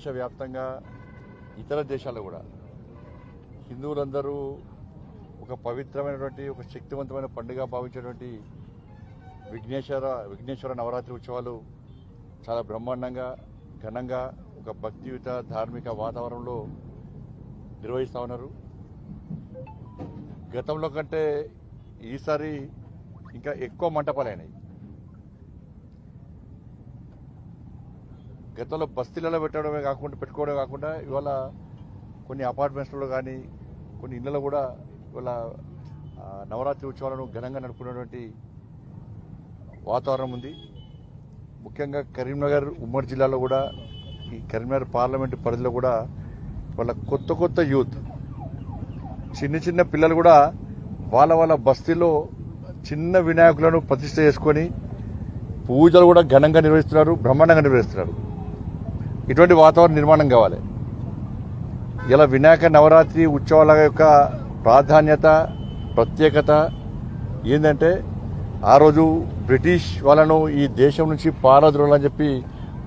దేశవ్యాప్తంగా ఇతర దేశాల్లో కూడా హిందువులందరూ ఒక పవిత్రమైనటువంటి ఒక శక్తివంతమైన పండుగ భావించేటువంటి విఘ్నేశ్వర విఘ్నేశ్వర నవరాత్రి ఉత్సవాలు చాలా బ్రహ్మాండంగా ఘనంగా ఒక భక్తియుత ధార్మిక వాతావరణంలో నిర్వహిస్తూ ఉన్నారు. గతంలో కంటే ఈసారి ఇంకా ఎక్కువ మంటపాలైనాయి. గతంలో బస్తీలలో పెట్టడమే కాకుండా పెట్టుకోవడమే కాకుండా ఇవాళ కొన్ని అపార్ట్మెంట్స్లో కానీ కొన్ని ఇళ్ళలో కూడా ఇవాళ నవరాత్రి ఉత్సవాలను ఘనంగా నడుపుకున్నటువంటి వాతావరణం ఉంది. ముఖ్యంగా కరీంనగర్ ఉమ్మడి జిల్లాలో కూడా ఈ కరీంనగర్ పార్లమెంట్ పరిధిలో కూడా వాళ్ళ కొత్త కొత్త యూత్ చిన్న చిన్న పిల్లలు కూడా వాళ్ళ వాళ్ళ బస్తీలో చిన్న వినాయకులను ప్రతిష్ట చేసుకొని పూజలు కూడా ఘనంగా నిర్వహిస్తున్నారు బ్రహ్మాండంగా నిర్వహిస్తున్నారు. ఇటువంటి వాతావరణం నిర్మాణం కావాలి. ఇలా వినాయక నవరాత్రి ఉత్సవాల యొక్క ప్రాధాన్యత ప్రత్యేకత ఏంటంటే ఆ రోజు బ్రిటిష్ వాళ్ళను ఈ దేశం నుంచి పారద్రోలని చెప్పి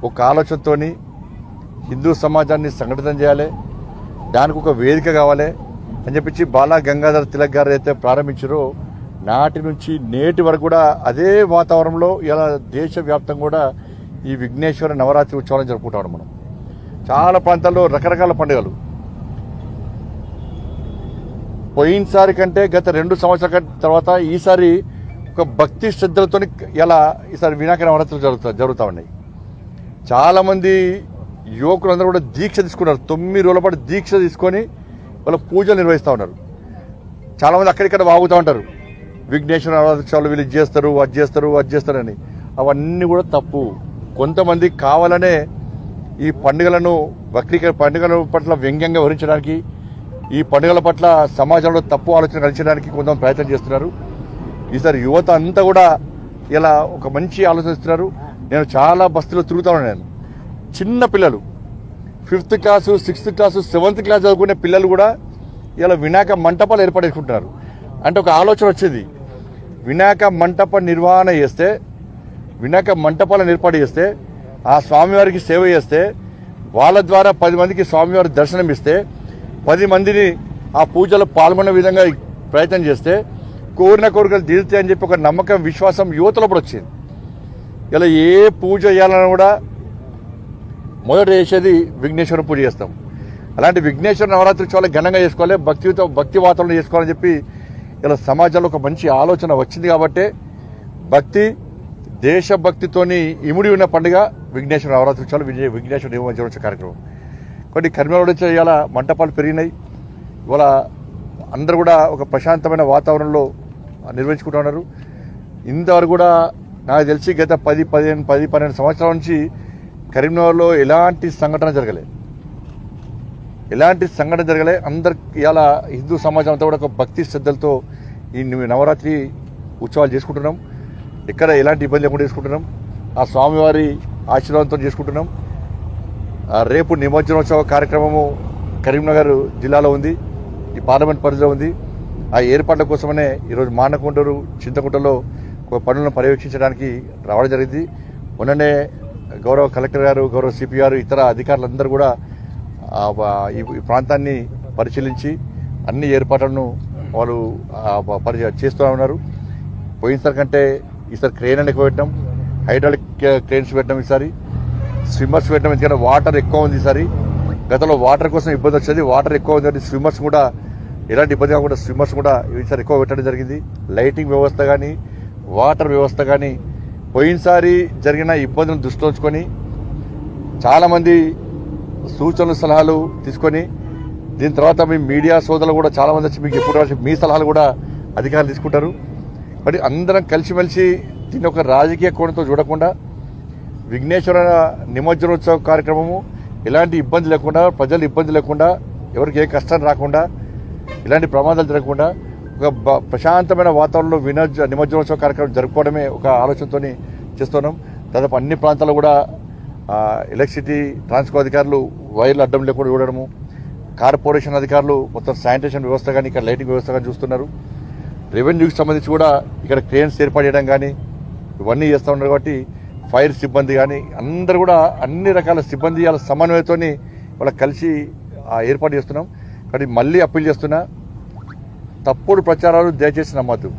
ఒక ఆలోచనతోని హిందూ సమాజాన్ని సంఘటితం చేయాలి. దానికి ఒక వేదిక కావాలి అని చెప్పించి బాలా గంగాధర్ తిలక్ గారు అయితే ప్రారంభించారో నాటి నుంచి నేటి వరకు కూడా అదే వాతావరణంలో ఇలా దేశవ్యాప్తంగా కూడా ఈ విఘ్నేశ్వర నవరాత్రి ఉత్సవాలను జరుపుకుంటాం మనం. చాలా ప్రాంతాల్లో రకరకాల పండుగలు. పోయినసారి కంటే గత రెండు సంవత్సరాల తర్వాత ఈసారి ఒక భక్తి శ్రద్ధలతో ఇలా ఈసారి వినాయక నవరాత్రులు జరుగుతా జరుగుతూ ఉన్నాయి. చాలామంది యువకులందరూ కూడా దీక్ష తీసుకున్నారు. తొమ్మిది రోజుల పాటు దీక్ష తీసుకొని వాళ్ళ పూజలు నిర్వహిస్తూ ఉన్నారు. చాలామంది అక్కడిక్కడ వాగుతూ ఉంటారు. విఘ్నేశ్వర నవరాత్రులు వీళ్ళు ఇది చేస్తారు అది చేస్తారు అది చేస్తారని. అవన్నీ కూడా తప్పు. కొంతమంది కావాలనే ఈ పండుగలను వక్రీకర పండుగల పట్ల వ్యంగ్యంగా వివరించడానికి ఈ పండుగల పట్ల సమాజంలో తప్పు ఆలోచన కలిగించడానికి కొంతమంది ప్రయత్నం చేస్తున్నారు. ఈసారి యువత అంతా కూడా ఇలా ఒక మంచి ఆలోచిస్తున్నారు. నేను చాలా బస్సులో తిరుగుతాను ఉన్నాను నేను. చిన్న పిల్లలు fifth class sixth class seventh class చదువుకునే పిల్లలు కూడా ఇలా వినాయక మంటపాలు ఏర్పడేసుకుంటున్నారు. అంటే ఒక ఆలోచన వచ్చింది. వినాయక మంటప నిర్వహణ చేస్తే వినాయక మంటపాలను ఏర్పాటు చేస్తే ఆ స్వామివారికి సేవ చేస్తే వాళ్ళ ద్వారా పది మందికి స్వామివారి దర్శనం ఇస్తే పది మందిని ఆ పూజలో పాల్గొన్న విధంగా ప్రయత్నం చేస్తే కోరిన కోరికలు తీరుతాయి అని చెప్పి ఒక నమ్మకం విశ్వాసం యువతలో కూడా వచ్చింది. ఇలా ఏ పూజ చేయాలన్నా కూడా మొదట చేసేది విఘ్నేశ్వర పూజ చేస్తాం. అలాంటి విఘ్నేశ్వర నవరాత్రి చాలా ఘనంగా చేసుకోవాలి భక్తితో భక్తి వాతావరణం చేసుకోవాలని చెప్పి ఇలా సమాజంలో ఒక మంచి ఆలోచన వచ్చింది కాబట్టే భక్తి దేశభక్తితోని ఇముడి ఉన్న పండుగ విఘ్నేశ్వర నవరాత్రి ఉత్సవాలు విజయ విఘ్నేశ్వర నిమజ్జనోత్సవ కార్యక్రమం. కొన్ని కర్మలు వచ్చే ఇవాళ మంటపాలు పెరిగినాయి. ఇవాళ అందరూ కూడా ఒక ప్రశాంతమైన వాతావరణంలో నిర్వహించుకుంటూ ఉన్నారు. ఇంతవరకు కూడా నాకు తెలిసి గత పది పదిహేను పది పన్నెండు సంవత్సరాల నుంచి కరీంనగర్లో ఎలాంటి సంఘటన జరగలేదు. ఎలాంటి సంఘటన జరగలే అందరు ఇలా హిందూ సమాజం అంతా కూడా ఒక భక్తి శ్రద్ధలతో ఈ నవరాత్రి ఉత్సవాలు చేసుకుంటున్నాం. ఎక్కడ ఎలాంటి ఇబ్బంది లేకుండా చేసుకుంటున్నాం. ఆ స్వామివారి ఆశీర్వాదంతో చేసుకుంటున్నాం. రేపు నిమజ్జనోత్సవ కార్యక్రమము కరీంనగర్ జిల్లాలో ఉంది. ఈ పార్లమెంట్ పరిధిలో ఉంది. ఆ ఏర్పాట్ల కోసమనే ఈరోజు మానకొండూరు చింతకుంటలో పనులను పర్యవేక్షించడానికి రావడం జరిగింది. మొన్ననే గౌరవ కలెక్టర్ గారు గౌరవ సిపిఆర్ గారు ఇతర అధికారులందరూ కూడా ఈ ప్రాంతాన్ని పరిశీలించి అన్ని ఏర్పాట్లను వాళ్ళు పరిచ పరి చేస్తూ ఉన్నారు పోయినసారి కంటే ఈసారి క్రేన్ అని ఎక్కువ పెట్టడం హైడ్రాలిక్ క్రేన్స్ పెట్టడం ఈసారి. స్విమ్మర్స్ పెట్టడం ఎందుకంటే వాటర్ ఎక్కువ ఉంది ఈసారి. గతంలో వాటర్ కోసం ఇబ్బంది వచ్చేది. వాటర్ ఎక్కువ ఉంది కాబట్టి స్విమ్మర్స్ కూడా ఎలాంటి ఇబ్బంది కాకుండా స్విమ్మర్స్ కూడా ఈసారి ఎక్కువ పెట్టడం జరిగింది. లైటింగ్ వ్యవస్థ కానీ వాటర్ వ్యవస్థ కానీ పోయినసారి జరిగిన ఇబ్బందులను దృష్టిలో ఉంచుకొని చాలామంది సూచనలు సలహాలు తీసుకొని దీని తర్వాత మీ మీడియా సోదరులు కూడా చాలామంది వచ్చి మీకు ఎప్పుడు మీ సలహాలు కూడా అధికారులు తీసుకుంటారు. మరి అందరం కలిసిమెలిసి దీన్ని ఒక రాజకీయ కోణంతో చూడకుండా విఘ్నేశ్వర నిమజ్జనోత్సవ కార్యక్రమము ఎలాంటి ఇబ్బంది లేకుండా ప్రజలు ఇబ్బంది లేకుండా ఎవరికి ఏ కష్టం రాకుండా ఇలాంటి ప్రమాదాలు జరగకుండా ఒక ప్రశాంతమైన వాతావరణంలో వినోజ్ నిమజ్జనోత్సవ కార్యక్రమం జరుపుకోవడమే ఒక ఆలోచనతో చేస్తున్నాం. దాదాపు అన్ని ప్రాంతాల్లో కూడా ఎలక్ట్రిసిటీ ట్రాన్స్కో అధికారులు వైర్లు అడ్డం లేకుండా చూడడము కార్పొరేషన్ అధికారులు మొత్తం శానిటేషన్ వ్యవస్థ కానీ ఇక్కడ లైటింగ్ వ్యవస్థ కానీ చూస్తున్నారు. రెవెన్యూకి సంబంధించి కూడా ఇక్కడ క్రేన్స్ ఏర్పాటు చేయడం కానీ ఇవన్నీ చేస్తూ ఉన్నారు కాబట్టి ఫైర్ సిబ్బంది కానీ అందరు కూడా అన్ని రకాల సిబ్బంది వాళ్ళ సమన్వయంతోని వాళ్ళకి కలిసి ఆ ఏర్పాటు చేస్తున్నాం. కానీ మళ్ళీ అప్పీల్ చేస్తున్నా. తప్పుడు ప్రచారాలు దయచేసి నమ్మద్దు.